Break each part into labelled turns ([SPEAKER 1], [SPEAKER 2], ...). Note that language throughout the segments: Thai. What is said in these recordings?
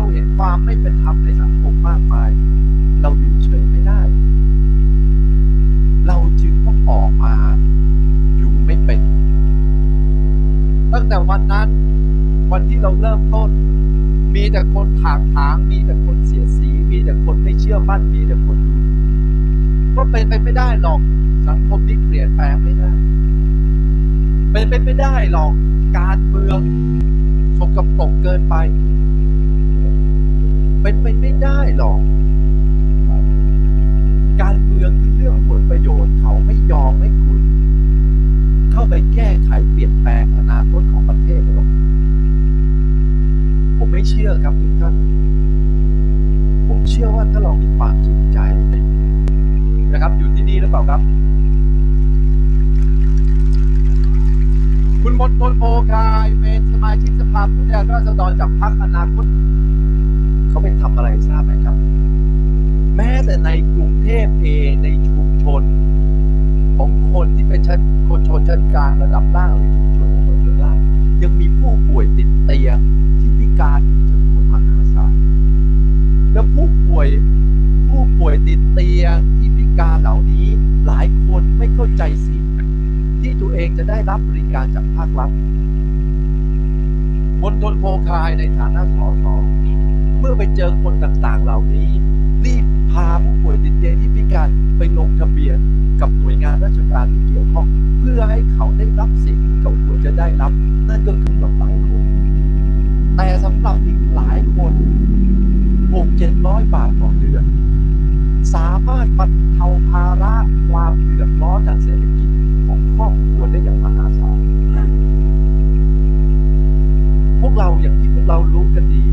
[SPEAKER 1] เราเห็นความไม่เป็นธรรมในสังคมมากมาย เราอยู่เฉยไม่ได้ เราจึงต้องออกมาอยู่ไม่เป็น ตั้งแต่วันนั้น วันที่เราเริ่มต้น มีแต่คนถากถาง มีแต่คนเสียสี มีแต่คนไม่เชื่อมั่น มีแต่คนดูก็เป็นไปไม่ได้หรอก สังคมนี้เปลี่ยนแปลงไม่ได้ เป็นไปไม่ได้หรอก การเมืองสกปรกเกินไป เป็นไปไม่ได้หรอก การเมืองคือเรื่องผลประโยชน์เขาไม่ยอมให้คุณ เข้าไปแก้ไขเปลี่ยนแปลงอนาคตของประเทศหรอกผมไม่เชื่อครับทุกท่าน ผมเชื่อว่าถ้าเรามีความจริงใจนะครับอยู่ที่นี่หรือเปล่าครับ คุณมนตนโพคายเป็นสมาชิกสภาผู้แทนราษฎรจากพรรคอนาคต เขาไปทำอะไรทราบไหมครับ แม้แต่ในกรุงเทพเองในชุมชน ของคนที่เป็นชั้นคนชนชั้นกลางระดับล่างหรือชุมชนของคนชนล่างยังมีผู้ป่วยติดเตียงที่พิการอยู่จำนวนมหาศาลและผู้ป่วยผู้ป่วยติดเตียงที่พิการเหล่านี้หลายคนไม่เข้าใจสิทธิ์ที่ตัวเองจะได้รับบริการจากภาครัฐบนทนโพคายในฐานะสส เมื่อไปเจอคนต่างๆ เหล่านี้ รีบพาผู้ป่วยติดเตียงที่พิการไปลงทะเบียนกับหน่วยงานราชการที่เกี่ยวข้อง เพื่อให้เขาได้รับสิ่งที่เขาควรจะได้รับ นั่นก็คือหลายคนแต่สำหรับอีกหลายคนหกเจ็ดร้อยบาทต่อเดือน สามารถบรรเทาภาระความเดือดร้อนทางเศรษฐกิจของครอบครัวได้อย่างมหาศาลพวกเราอย่างที่พวกเรารู้กันดี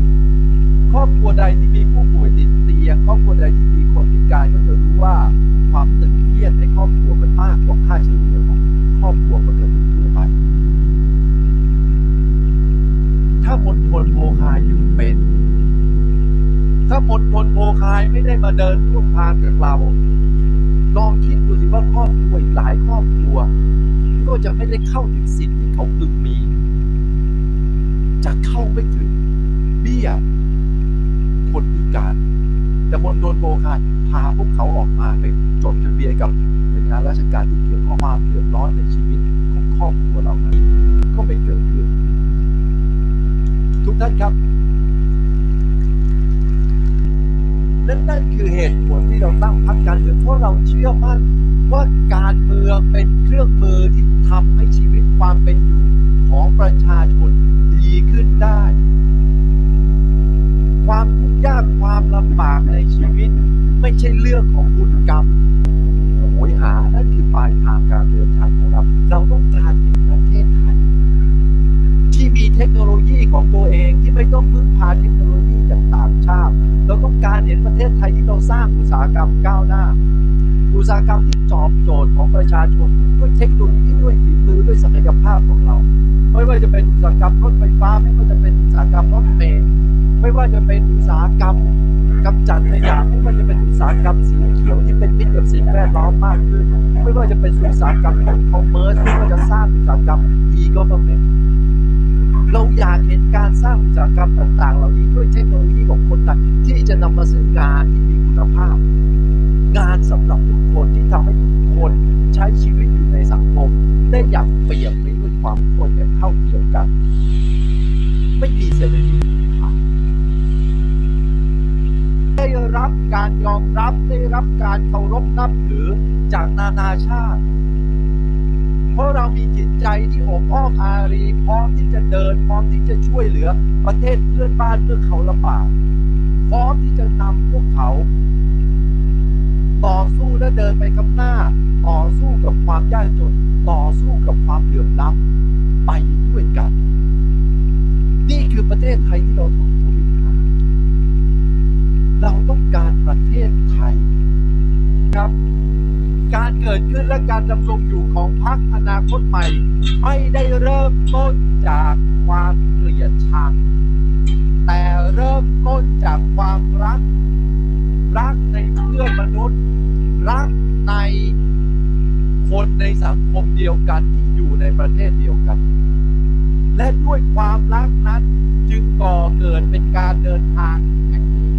[SPEAKER 1] ครอบครัวใดที่มีผู้ป่วยติดเตียงครอบครัวใดที่มีคนพิการก็จะรู้ว่าความตึงเครียดในครอบครัวมันมากกว่าค่าเฉลี่ยของครอบครัวปกติทั่วไป ถ้ามณฑลโพคายอยู่เป็น ถ้ามณฑลโพคายไม่ได้มาเดินร่วมทางกับเราลองคิดดูสิว่าครอบครัวหลายครอบครัว ก็จะไม่ได้เข้าถึงสิทธิ์ที่เขาพึงมี จะเข้าไม่ถึงเบี้ย คนพิการแต่มณฑลโพคาพาพวกเขาออกมาไปจดทะเบียนกับหน่วยงานราชการที่เกี่ยวข้องความเดือดร้อนในชีวิตของครอบครัวเรานั้นก็ไม่เกิดขึ้น ทุกท่านครับนั่นนั่นคือเหตุผลที่เราตั้งพรรคการเมืองเพราะเราเชื่อมั่นว่าการเมืองเป็นเครื่องมือที่ทำให้ชีวิตความเป็นอยู่ของประชาชนดีขึ้นได้ ความทุกข์ยากความลำบากในชีวิต ไม่ใช่เรื่องของบุญกรรมโหยหานั่นคือปลายทางการเดินทางของเรา เราต้องการเป็นประเทศไทยที่มีเทคโนโลยีของตัวเองที่ไม่ต้องพึ่งพาเทคโนโลยีจากต่างชาติ เราต้องการเห็นประเทศไทยที่เราสร้างอุตสาหกรรมก้าวหน้า อุตสาหกรรมที่ตอบโจทย์ของประชาชนด้วยเทคโนโลยีด้วยฝีมือด้วยศักยภาพของเรา ไม่ว่าจะเป็นอุตสาหกรรมรถไฟฟ้า ไม่ว่าจะเป็นอุตสาหกรรมรถเมล์ไม่ว่าจะเป็นอุตสาหกรรมกำจัดขยะไม่ว่าจะเป็นอุตสาหกรรมสีเขียวที่เป็นมิตรกับสิ่งแวดล้อมมากขึ้น ไม่ว่าจะเป็นอุตสาหกรรมของคอมเมอร์สไม่ว่าจะสร้างอุตสาหกรรม e-government เราอยากเห็นการสร้างอุตสาหกรรมต่างๆ เหล่านี้ด้วยเทคโนโลยีของคนไทยที่จะนำมาซึ่งงานที่มีคุณภาพ งานสำหรับทุกคนที่ทำให้ทุกคนใช้ชีวิตอยู่ในสังคม ได้อย่างเปรียบไปด้วยความคนอย่างเท่าเทียมกัน ไม่มีเศรษฐกิจขาดได้รับการยอมรับได้รับการเคารพนับถือจากนานาชาติ เพราะเรามีจิตใจที่อบอ้อมอารี พร้อมที่จะเดิน พร้อมที่จะช่วยเหลือประเทศเพื่อนบ้านเมื่อเขาลำบากพร้อมที่จะนำพวกเขา ต่อสู้และเดินไปข้างหน้า ต่อสู้กับความยากจน ต่อสู้กับความเหลื่อมล้ำไปด้วยกัน นี่คือประเทศไทยที่เราต้องพูดถึงเราต้องการประเทศไทยครับ การเกิดขึ้นและการดำรงอยู่ของพรรคอนาคตใหม่ ไม่ได้เริ่มต้นจากความเกลียดชังแต่เริ่มต้นจากความรัก รักในเพื่อนมนุษย์ รักในคนในสังคมเดียวกันที่อยู่ในประเทศเดียวกัน และด้วยความรักนั้นจึงก่อเกิดเป็นการเดินทางแห่งนี้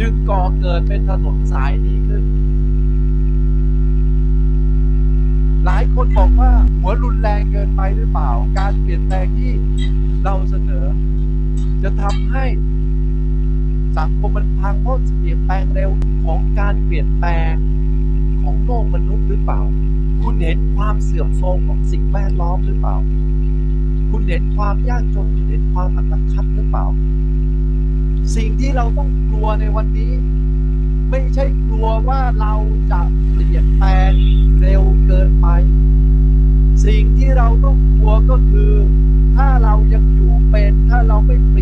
[SPEAKER 1] จึงก่อเกิดเป็นถนนสายนี้ขึ้น หลายคนบอกว่าหัวรุนแรงเกินไปหรือเปล่า การเปลี่ยนแปลงที่เราเสนอ จะทำให้ สังคมมันพังเพราะเปลี่ยนแปลงเร็วของการเปลี่ยนแปลงของโลกมนุษย์หรือเปล่า คุณเห็นความเสื่อมโทรมของสิ่งแวดล้อมหรือเปล่า คุณเห็นความยากจนคุณเห็นความอัตคัดหรือเปล่า สิ่งที่เราต้องกลัวในวันนี้ ไม่ใช่กลัวว่าเราจะเปลี่ยนแปลงเร็วเกินไป สิ่งที่เราต้องกลัวก็คือ ถ้าเรายังอยู่เป็นถ้าเราไม่เป